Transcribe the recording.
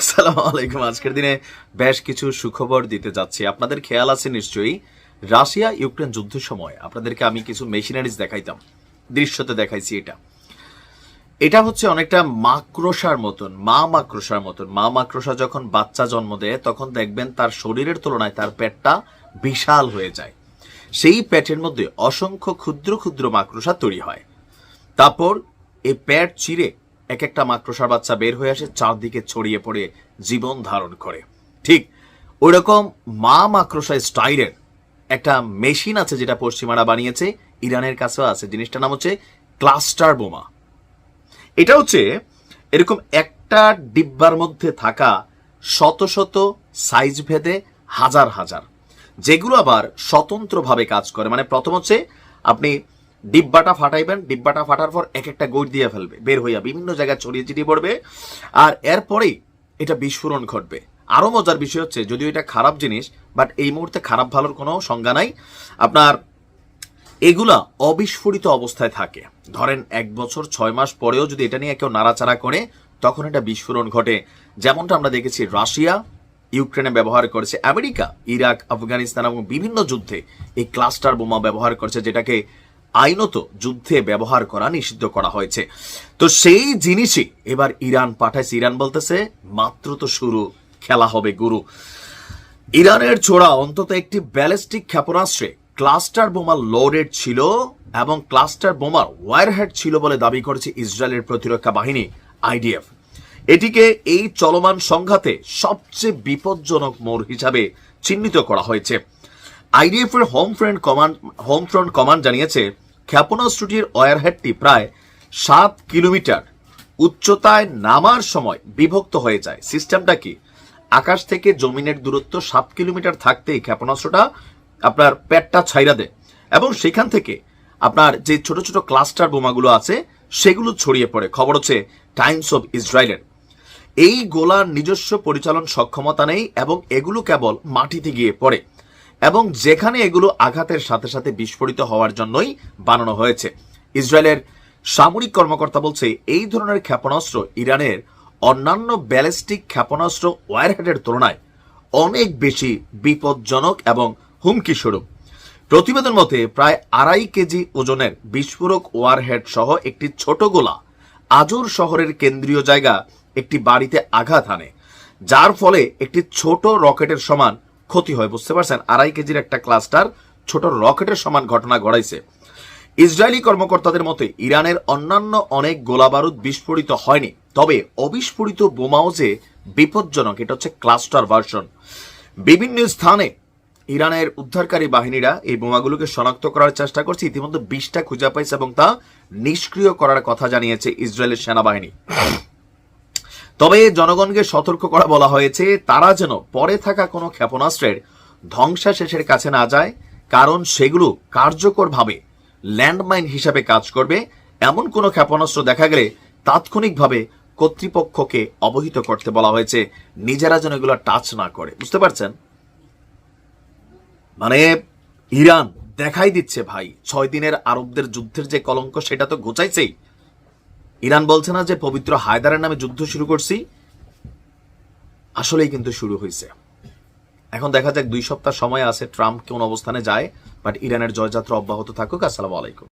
আসসালামু আলাইকুম। আজকের দিনে বেশ কিছু সুখবর দিতে যাচ্ছি। আপনাদের খেয়াল আছে নিশ্চয়ই, রাশিয়া ইউক্রেন যুদ্ধের সময়। আপনাদেরকে আমি কিছু মেশিনারিজ দেখাইতাম, দৃশ্যতে দেখাইছি এটা। এটা হচ্ছে অনেকটা মাকড়সার মতন, মা মাকড়সার মতন। মা মাকড়সা যখন বাচ্চা জন্ম দেয়, তখন দেখবেন তার শরীরের তুলনায় তার পেটটা বিশাল হয়ে যায়। সেই পেটের মধ্যে অসংখ্য ক্ষুদ্র ক্ষুদ্র মাকড়সা তৈরি হয়। তারপর এই পেট চিরে এক একটা মাকড়সার বাচ্চা বের হয়ে আসে চারদিকে ছড়িয়ে পড়ে, জীবন ধারণ করে। ঠিক ওই রকম মা মাকড়সা স্টাইলের একটা মেশিন আছে যেটা পশ্চিমারা বানিয়েছে, ইরানের কাছেও আছে। জিনিসটার নাম হচ্ছে ক্লাস্টার বোমা। এটা হচ্ছে এরকম একটা ডিব্বার মধ্যে থাকা শত শত সাইজ ভেদে হাজার হাজার, যেগুলো আবার স্বতন্ত্রভাবে কাজ করে। মানে প্রথম হচ্ছে আপনি ডিব্বাটা ফাটাইবেন, ডিব্বাটা ফাটার পর এক একটা গোট দিয়ে ফেলবে, বের হইয়া বিভিন্ন জায়গায় ছড়িয়ে ছিটিয়ে পড়বে। আর এরপরেই এটা বিস্ফোরণ ঘটবে। আরও মজার বিষয় হচ্ছে, যদিও এটা খারাপ জিনিস বাট এই মুহূর্তে খারাপ ভালোর কোনো সংজ্ঞা নাই। আপনার এগুলা অবিস্ফোরিত অবস্থায় থাকে। ধরেন এক বছর ছয় মাস পরেও যদি এটা নিয়ে কেউ নাড়াচাড়া করে, তখন এটা বিস্ফোরণ ঘটে। যেমনটা আমরা দেখেছি, রাশিয়া ইউক্রেনে ব্যবহার করেছে, আমেরিকা, ইরাক, আফগানিস্তান এবং বিভিন্ন যুদ্ধে এই ক্লাস্টার বোমা ব্যবহার করেছে, যেটাকে আইনত যুদ্ধে ব্যবহার করা নিষিদ্ধ করা হয়েছে। তো সেই জিনিসই এবার ইরান পাঠাইছে। ইরান বলতেছে, মাত্র তো শুরু, খেলা হবে গুরু। ইরানের ছোড়া অন্তত একটি ব্যালিস্টিক ক্ষেপণাস্ত্রে ক্লাস্টার বোমা লোডেড ছিল এবং ক্লাস্টার বোমার ওয়ারহেড ছিল বলে দাবি করেছে ইসরায়েলের প্রতিরক্ষা বাহিনী, আইডিএফ। এটিকে এই চলমান সংঘাতে সবচেয়ে বিপজ্জনক মোড় হিসাবে চিহ্নিত করা হয়েছে। আইডিএফ এর home front command, home front command জানিয়েছে ক্ষেপণাস্ত্রটির ওয়ারহেডটি প্রায় সাত কিলোমিটার উচ্চতায় নামার সময় বিভক্ত হয়ে যায়। সিস্টেমটা কি? আকাশ থেকে জমিনের দূরত্ব সাত কিলোমিটার থাকতেই ক্ষেপণাস্ত্রটা আপনার পেটটা ছাইরা দেয় এবং সেখান থেকে আপনার যে ছোট ছোট ক্লাস্টার বোমাগুলো আছে, সেগুলো ছড়িয়ে পড়ে। খবর হচ্ছে টাইমস অফ ইসরায়েলের। এই গোলার নিজস্ব পরিচালন সক্ষমতা নেই এবং এগুলো কেবল মাটিতে গিয়ে পড়ে। এবং যেখানে এগুলো আঘাতের সাথে সাথে বিস্ফোরিত হওয়ার জন্যই বানানো হয়েছে। ইসরায়েলের সামরিক কর্মকর্তা বলছে, এই ধরনের ক্ষেপণাস্ত্র ইরানের অন্যান্য ব্যালিস্টিক ক্ষেপণাস্ত্র ওয়ারহেডের তুলনায় অনেক বেশি বিপজ্জনক এবং হুমকি স্বরূপ প্রতিবেদন মতে, প্রায় আড়াই কেজি ওজনের বিস্ফোরক ওয়ারহেড সহ একটি ছোট গোলা আজর শহরের কেন্দ্রীয় জায়গা একটি বাড়িতে আঘাত হানে, যার ফলে একটি ছোট রকেটের সমান ক্ষতি হয়, বুঝতে পারছেন? আড়াই কেজির একটা ক্লাস্টার ছোট রকেটের সমান ঘটনা ঘটাইছে। ইসরায়েলি কর্মকর্তাদের মতে, ইরানের অন্যান্য অনেক গোলাবারুদ বিস্ফোরিত হয়নি, তবে অবিস্ফোরিত বোমাও যে বিপজ্জনক, এটা হচ্ছে ক্লাস্টার ভার্সন। বিভিন্ন স্থানে ইরানের উদ্ধারকারী বাহিনীরা এই বোমাগুলোকে শনাক্ত করার চেষ্টা করছে। ইতিমধ্যে বিশটা খুঁজে পাইছে এবং তা নিষ্ক্রিয় করার কথা জানিয়েছে ইসরায়েলের সেনাবাহিনী। তবে জনগণকে সতর্ক করা বলা হয়েছে, তারা যেন পরে থাকা কোনো ক্ষেপণাস্ত্রের ধ্বংসাশেষের কাছে না যায়, কারণ সেগুলো কার্যকরভাবে ল্যান্ডমাইন হিসাবে কাজ করবে। এমন কোনো ক্ষেপণাস্ত্র দেখা গেলে তাৎক্ষণিকভাবে কর্তৃপক্ষকে অবহিত করতে বলা হয়েছে। নিজেরা যেন এগুলো টাচ না করে। বুঝতে পারছেন? মানে ইরান দেখাই দিচ্ছে ভাই, ছয় দিনের আরবদের যুদ্ধের যে কলঙ্ক, সেটা তো ঘোচাইছেই। ইরান বলছে না যে পবিত্র হায়দারের নামে যুদ্ধ শুরু করছি। আসলেই কিন্তু শুরু হয়েছে। এখন দেখা যাক দুই সপ্তাহ সময় আছে, ট্রাম্প কোন অবস্থানে যায়, বাট ইরানের জয়যাত্রা অব্যাহত থাকুক। আসসালাম আলাইকুম।